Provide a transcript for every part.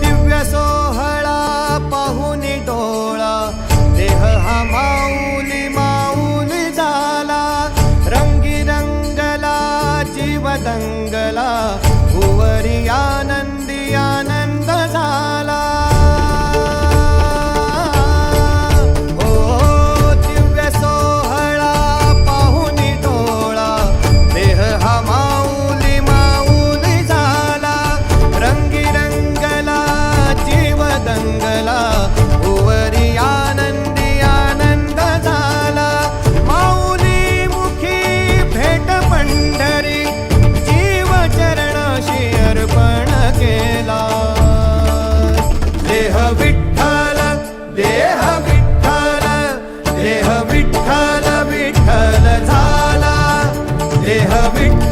दिव्य सोहळा पाहुनी देह हा झाला जीव दंगला भुवरी आनंदी आनंद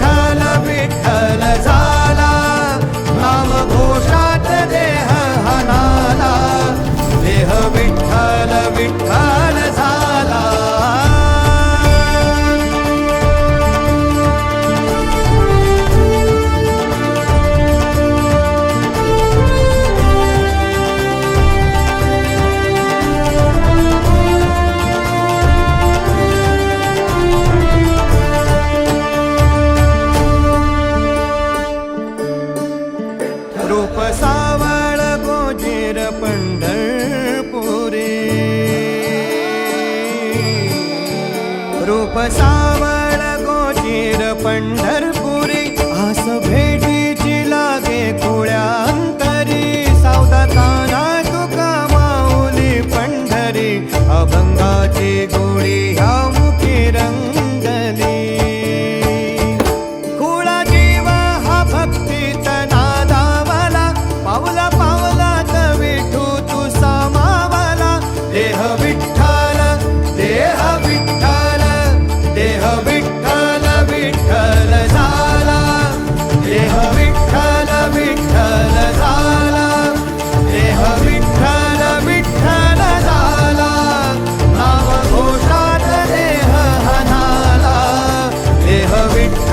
विठ्ठल विठ्ठल पशावर गोचिर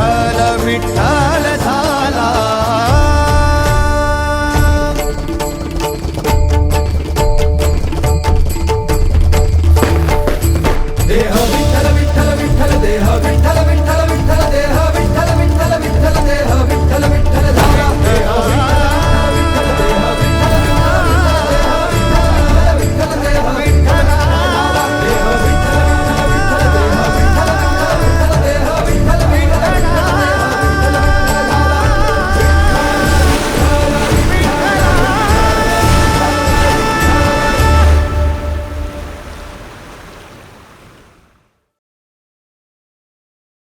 विठ्ठल विठ्ठल